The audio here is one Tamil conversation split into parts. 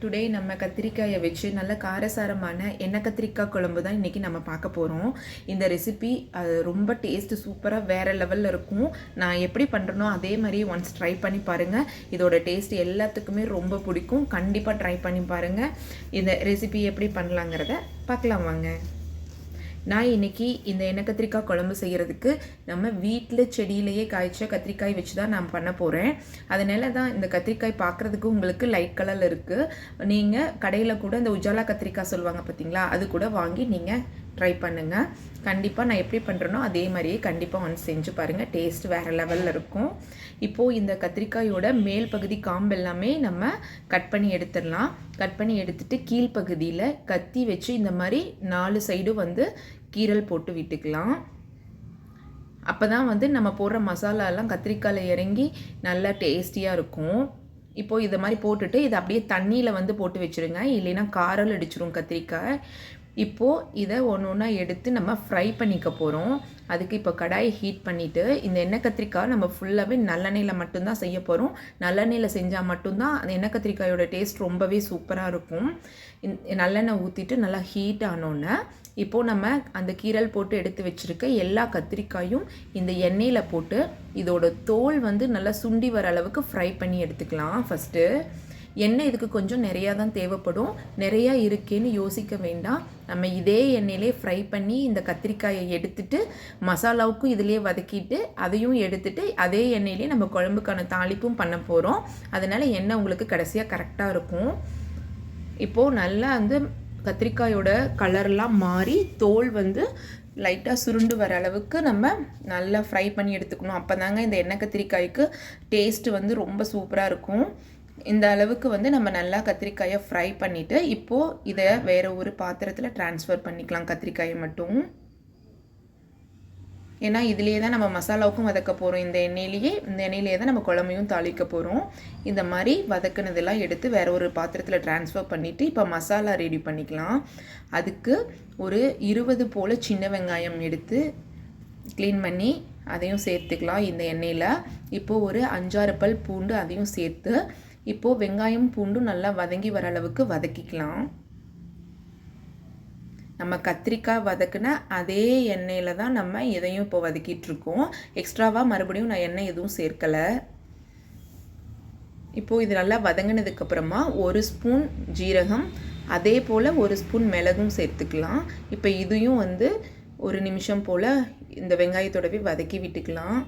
டுடே நம்ம கத்திரிக்காயை வச்சு நல்ல காரசாரமான எண்ணெய் கத்திரிக்காய் குழம்பு தான் இன்றைக்கி நம்ம பார்க்க போகிறோம் இந்த ரெசிபி அது ரொம்ப டேஸ்ட்டு சூப்பராக வேறு லெவலில் இருக்கும். நான் எப்படி பண்ணுறனோ அதே மாதிரி ஒன்ஸ் ட்ரை பண்ணி பாருங்கள் இதோட டேஸ்ட் எல்லாத்துக்குமே ரொம்ப பிடிக்கும். கண்டிப்பாக ட்ரை பண்ணி பாருங்கள் இந்த ரெசிபி எப்படி பண்ணலாங்கிறத பார்க்கலாம் வாங்க. நான் இன்றைக்கி இந்த எண்ணெய் கத்திரிக்காய் குழம்பு செய்கிறதுக்கு நம்ம வீட்டில் செடியிலேயே காய்ச்ச கத்திரிக்காய் வச்சு தான் நான் பண்ண போகிறேன் அதனால தான் இந்த கத்திரிக்காய் பார்க்குறதுக்கு உங்களுக்கு லைட் கலரில் இருக்குது நீங்கள் கடையில் கூட இந்த உஜாலா கத்திரிக்காய் சொல்லுவாங்க பார்த்தீங்களா அது கூட வாங்கி நீங்கள் ட்ரை பண்ணுங்கள் கண்டிப்பாக நான் எப்படி பண்ணுறேனோ அதே மாதிரியே கண்டிப்பாக வந்து செஞ்சு பாருங்கள் டேஸ்ட் வேறு லெவலில் இருக்கும். இப்போது இந்த கத்திரிக்காயோட மேல் பகுதி காம்பு எல்லாமே நம்ம கட் பண்ணி எடுத்துடலாம். கட் பண்ணி எடுத்துட்டு கீழ்ப்பகுதியில் கத்தி வச்சு இந்த மாதிரி நாலு சைடும் வந்து கீரல் போட்டு விட்டுக்கலாம். அப்போ தான் வந்து நம்ம போடுற மசாலாலாம் கத்திரிக்காயில் இறங்கி நல்லா டேஸ்டியாக இருக்கும். இப்போது இதை மாதிரி போட்டுட்டு இதை அப்படியே தண்ணியில் வந்து போட்டு வச்சுருங்க. இல்லைன்னா காரல் அடிச்சிரும் கத்திரிக்காய். இப்போது இதை ஒன்று ஒன்றா எடுத்து நம்ம ஃப்ரை பண்ணிக்க போகிறோம் அதுக்கு இப்போ கடாயை ஹீட் பண்ணிவிட்டு இந்த எண்ணெய் கத்திரிக்காய் நம்ம ஃபுல்லாகவே நல்லெண்ணெயில் மட்டும்தான் செய்ய போகிறோம் நல்லெண்ணெயில் செஞ்சால் மட்டும்தான் அந்த எண்ணெய் கத்திரிக்காயோட டேஸ்ட் ரொம்பவே சூப்பராக இருக்கும். நல்லெண்ணெய் ஊற்றிட்டு நல்லா ஹீட் ஆனோன்னே இப்போது நம்ம அந்த கீரல் போட்டு எடுத்து வச்சுருக்க எல்லா கத்திரிக்காயும் இந்த எண்ணெயில் போட்டு இதோட தோல் வந்து நல்லா சுண்டி வர அளவுக்கு ஃப்ரை பண்ணி எடுத்துக்கலாம் ஃபஸ்ட்டு எண்ணெய் இதுக்கு கொஞ்சம் நிறையா தான் தேவைப்படும். நிறையா இருக்கேன்னு யோசிக்க வேண்டாம். நம்ம இதே எண்ணெயிலே ஃப்ரை பண்ணி இந்த கத்திரிக்காயை எடுத்துட்டு மசாலாவுக்கும் இதிலே வதக்கிட்டு அதையும் எடுத்துட்டு அதே எண்ணெயிலே நம்ம குழம்புக்கான தாளிப்பும் பண்ண போகிறோம் அதனால் எண்ணெய் உங்களுக்கு கடைசியாக கரெக்டாக இருக்கும். இப்போது நல்லா வந்து கத்திரிக்காயோட கலர்லாம் மாறி தோல் வந்து லைட்டாக சுருண்டு வர அளவுக்கு நம்ம நல்லா ஃப்ரை பண்ணி எடுத்துக்கணும். அப்போ தாங்க இந்த எண்ணெய் கத்திரிக்காய்க்கு டேஸ்ட்டு வந்து ரொம்ப சூப்பராக இருக்கும். இந்த அளவுக்கு வந்து நம்ம நல்லா கத்திரிக்காயை ஃப்ரை பண்ணிவிட்டு இப்போது இதை வேறு ஒரு பாத்திரத்தில் ட்ரான்ஸ்ஃபர் பண்ணிக்கலாம் கத்திரிக்காயை மட்டும். ஏன்னா இதுலேயே தான் நம்ம மசாலாவுக்கும் வதக்க போகிறோம் இந்த எண்ணெயிலேயே இந்த எண்ணெயிலேயே தான் நம்ம குழம்பையும் தாளிக்க போகிறோம் இந்த மாதிரி வதக்குனதெல்லாம் எடுத்து வேறு ஒரு பாத்திரத்தில் ட்ரான்ஸ்ஃபர் பண்ணிவிட்டு இப்போ மசாலா ரெடி பண்ணிக்கலாம். அதுக்கு ஒரு இருபது போல் சின்ன வெங்காயம் எடுத்து க்ளீன் பண்ணி அதையும் சேர்த்துக்கலாம் இந்த எண்ணெயில். இப்போது ஒரு அஞ்சாறு பல் பூண்டு அதையும் சேர்த்து இப்போது வெங்காயம் பூண்டும் நல்லா வதங்கி வர அளவுக்கு வதக்கிக்கலாம். நம்ம கத்திரிக்காய் வதக்குன அதே எண்ணெயில் தான் நம்ம இதையும் இப்போ வதக்கிட்டு இருக்கோம். எக்ஸ்ட்ராவாக மறுபடியும் நான் எண்ணெய் எதுவும் சேர்க்கலை. இப்போது இது நல்லா வதங்கினதுக்கப்புறமா ஒரு ஸ்பூன் ஜீரகம் அதே போல் ஒரு ஸ்பூன் மிளகும் சேர்த்துக்கலாம். இப்போ இதையும் வந்து ஒரு நிமிஷம் போல் இந்த வெங்காயத்தோடவே வதக்கி விட்டுக்கலாம்.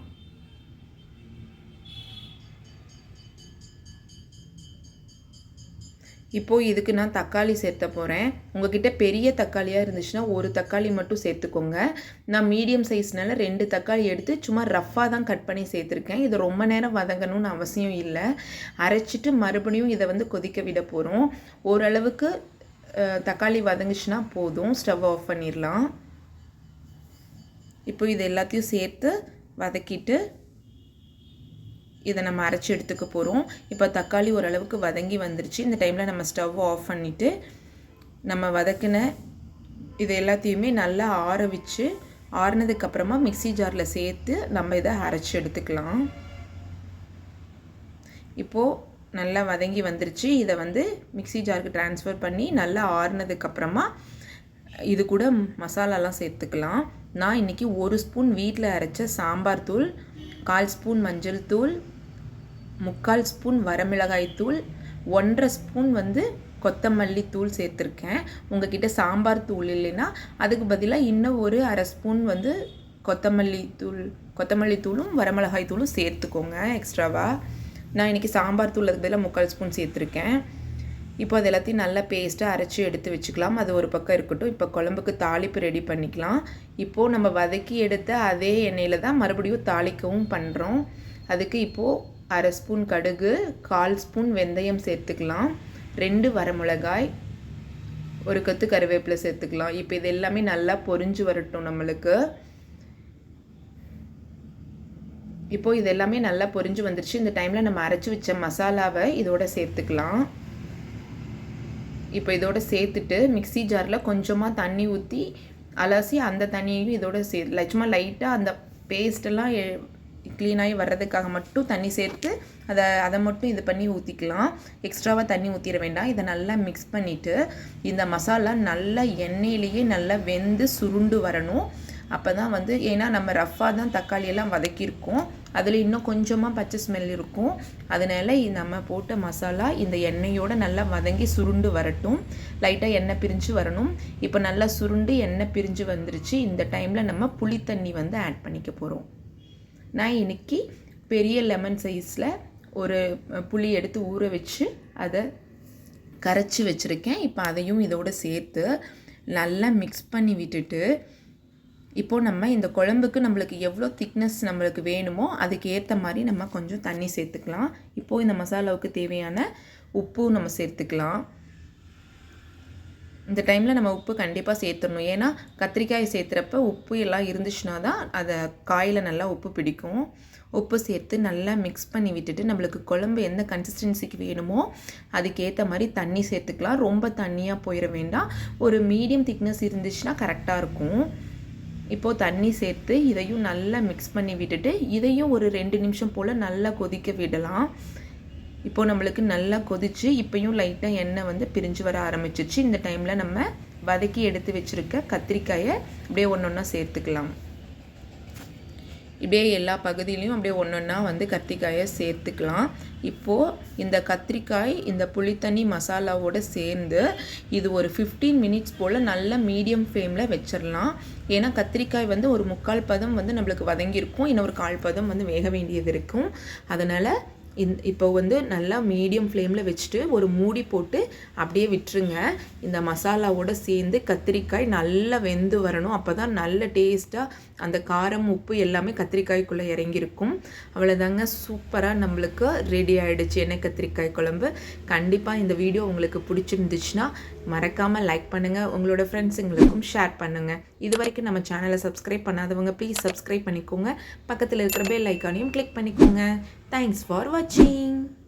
இப்போது இதுக்கு நான் தக்காளி சேர்த்த போகிறேன் உங்ககிட்ட பெரிய தக்காளியாக இருந்துச்சுன்னா ஒரு தக்காளி மட்டும் சேர்த்துக்கோங்க. நான் மீடியம் சைஸ்னால ரெண்டு தக்காளி எடுத்து சும்மா ரஃப்பாக தான் கட் பண்ணி சேர்த்துருக்கேன். இது ரொம்ப நேரம் வதங்கணும்னு அவசியம் இல்லை. அரைச்சிட்டு மறுபடியும் இதை வந்து கொதிக்க விட போகிறோம் ஓரளவுக்கு தக்காளி வதங்குச்சுன்னா போதும். ஸ்டவ் ஆஃப் பண்ணிடலாம் இப்போ இது எல்லாத்தையும் சேர்த்து வதக்கிட்டு இதை நம்ம அரைச்சி எடுத்துக்க போகிறோம் இப்போ தக்காளி ஓரளவுக்கு வதங்கி வந்துருச்சு. இந்த டைமில் நம்ம ஸ்டவ் ஆஃப் பண்ணிவிட்டு நம்ம வதக்கின இது எல்லாத்தையுமே நல்லா ஆற வச்சு ஆறுனதுக்கப்புறமா மிக்சி ஜாரில் சேர்த்து நம்ம இதை அரைச்சி எடுத்துக்கலாம். இப்போது நல்லா வதங்கி வந்துருச்சு. இதை வந்து மிக்சி ஜாருக்கு ட்ரான்ஸ்ஃபர் பண்ணி நல்லா ஆறுனதுக்கப்புறமா இது கூட மசாலாலாம் சேர்த்துக்கலாம். நான் இன்றைக்கி ஒரு ஸ்பூன் வீட்டில் அரைச்ச சாம்பார் தூள் கால் ஸ்பூன் மஞ்சள் தூள் முக்கால் ஸ்பூன் வரமிளகாய் தூள் ஒன்றரை ஸ்பூன் வந்து கொத்தமல்லி தூள் சேர்த்துருக்கேன். உங்ககிட்ட சாம்பார் தூள் இல்லைன்னா அதுக்கு பதிலாக இன்னும் ஒரு அரை ஸ்பூன் வந்து கொத்தமல்லி தூள் கொத்தமல்லி தூளும் வரமிளகாய் தூளும் சேர்த்துக்கோங்க எக்ஸ்ட்ராவாக நான் இன்றைக்கி சாம்பார் தூள் அதுக்கு பதிலாக முக்கால் ஸ்பூன் சேர்த்துருக்கேன். இப்போ அது எல்லாத்தையும் நல்லா பேஸ்ட்டாக அரைச்சி எடுத்து வச்சுக்கலாம். அது ஒரு பக்கம் இருக்கட்டும். இப்போ குழம்புக்கு தாளிப்பு ரெடி பண்ணிக்கலாம். இப்போது நம்ம வதக்கி எடுத்த அதே எண்ணெயில் தான் மறுபடியும் தாளிக்கவும் பண்ணுறோம் அதுக்கு இப்போது அரை ஸ்பூன் கடுகு கால் ஸ்பூன் வெந்தயம் சேர்த்துக்கலாம். ரெண்டு வரமிளகாய் ஒரு கத்து கருவேப்பிலை சேர்த்துக்கலாம். இப்போ இது எல்லாமே நல்லா பொரிஞ்சு வரட்டும் நம்மளுக்கு. இப்போது இது எல்லாமே நல்லா பொரிஞ்சு வந்துருச்சு. இந்த டைமில் நம்ம அரைச்சி வச்ச மசாலாவை இதோட சேர்த்துக்கலாம். இப்போ இதோட சேர்த்துட்டு மிக்சி ஜாரில் கொஞ்சமாக தண்ணி ஊற்றி அலசி அந்த தண்ணியையும் இதோட சே சும்மா லைட்டாக அந்த பேஸ்ட்டெல்லாம் க்ளீனாகி வர்றதுக்காக மட்டும் தண்ணி சேர்த்து அதை அதை மட்டும் இது பண்ணி ஊற்றிக்கலாம் எக்ஸ்ட்ராவாக தண்ணி ஊற்றிட வேண்டாம். இதை நல்லா மிக்ஸ் பண்ணிவிட்டு இந்த மசாலா நல்லா எண்ணெயிலேயே நல்லா வெந்து சுருண்டு வரணும். அப்போ தான் வந்து ஏன்னா நம்ம ரஃப்பாக தான் தக்காளியெல்லாம் வதக்கியிருக்கோம். அதில் இன்னும் கொஞ்சமாக பச்சை ஸ்மெல் இருக்கும். அதனால் நம்ம போட்ட மசாலா இந்த எண்ணெயோடு நல்லா வதங்கி சுருண்டு வரட்டும். லைட்டாக எண்ணெய் பிரிஞ்சு வரணும். இப்போ நல்லா சுருண்டு எண்ணெய் பிரிஞ்சு வந்துருச்சு. இந்த டைமில் நம்ம புளி தண்ணி வந்து ஆட் பண்ணிக்க போகிறோம் நான் இன்னைக்கு பெரிய லெமன் சைஸில் ஒரு புளி எடுத்து ஊற வச்சு அதை கரைச்சி வச்சுருக்கேன். இப்போ அதையும் இதோடு சேர்த்து நல்லா மிக்ஸ் பண்ணி விட்டுட்டு இப்போது நம்ம இந்த குழம்புக்கு நம்மளுக்கு எவ்வளோ திக்னஸ் நம்மளுக்கு வேணுமோ அதுக்கு ஏற்ற மாதிரி நம்ம கொஞ்சம் தண்ணி சேர்த்துக்கலாம். இப்போது இந்த மசாலாவுக்கு தேவையான உப்பும் நம்ம சேர்த்துக்கலாம். இந்த டைமில் நம்ம உப்பு கண்டிப்பாக சேர்த்துடணும். ஏன்னா கத்திரிக்காய் சேர்த்துறப்ப உப்பு எல்லாம் இருந்துச்சுன்னா தான் அதை காயில் நல்லா உப்பு பிடிக்கும். உப்பு சேர்த்து நல்லா மிக்ஸ் பண்ணி விட்டுட்டு நம்மளுக்கு குழம்பு எந்த கன்சிஸ்டன்சிக்கு வேணுமோ அதுக்கேற்ற மாதிரி தண்ணி சேர்த்துக்கலாம். ரொம்ப தண்ணியாக போயிட வேண்டாம். ஒரு மீடியம் திக்னஸ் இருந்துச்சுன்னா கரெக்டாக இருக்கும். இப்போது தண்ணி சேர்த்து இதையும் நல்லா மிக்ஸ் பண்ணி விட்டுட்டு இதையும் ஒரு ரெண்டு நிமிஷம் போல் நல்லா கொதிக்க விடலாம். இப்போது நம்மளுக்கு நல்லா கொதிச்சு இப்போயும் லைட்டாக எண்ணெய் வந்து பிரிஞ்சு வர ஆரம்பிச்சிச்சு இந்த டைமில் நம்ம வதக்கி எடுத்து வச்சுருக்க கத்திரிக்காயை அப்படியே ஒன்று ஒன்றா சேர்த்துக்கலாம். இப்படியே எல்லா பகுதியிலையும் அப்படியே ஒன்று ஒன்றா வந்து கத்திரிக்காயை சேர்த்துக்கலாம். இப்போது இந்த கத்திரிக்காய் இந்த புளித்தண்ணி மசாலாவோடு சேர்ந்து இது ஒரு ஃபிஃப்டீன் மினிட்ஸ் போல் நல்ல மீடியம் ஃப்ளேமில் வச்சிடலாம் ஏன்னா கத்திரிக்காய் வந்து ஒரு முக்கால் பதம் வந்து நம்மளுக்கு வதங்கியிருக்கும். இன்னும் ஒரு கால் பதம் வந்து வேக வேண்டியது இருக்கும். அதனால் இந் இப்போ வந்து நல்லா மீடியம் ஃப்ளேமில் வச்சுட்டு ஒரு மூடி போட்டு அப்படியே விட்டுருங்க. இந்த மசாலாவோடு சேர்ந்து கத்திரிக்காய் நல்லா வெந்து வரணும். அப்போ தான் நல்ல டேஸ்ட்டாக அந்த காரம் உப்பு எல்லாமே கத்திரிக்காய்க்குள்ளே இறங்கியிருக்கும். அவ்வளோதாங்க சூப்பராக நம்மளுக்கு ரெடி ஆகிடுச்சு எண்ணெய் கத்திரிக்காய் குழம்பு. கண்டிப்பாக இந்த வீடியோ உங்களுக்கு பிடிச்சிருந்துச்சுன்னா மறக்காமல் லைக் பண்ணுங்கள் உங்களோட ஃப்ரெண்ட்ஸுங்களுக்கும் ஷேர் பண்ணுங்கள் இது வரைக்கும் நம்ம சேனலை சப்ஸ்கிரைப் பண்ணாதவங்க ப்ளீஸ் சப்ஸ்கிரைப் பண்ணிக்கோங்க. பக்கத்தில் இருக்கிற பெல் ஐக்கானையும் கிளிக் பண்ணிக்கோங்க. தேங்க்ஸ் ஃபார் வாட்சிங்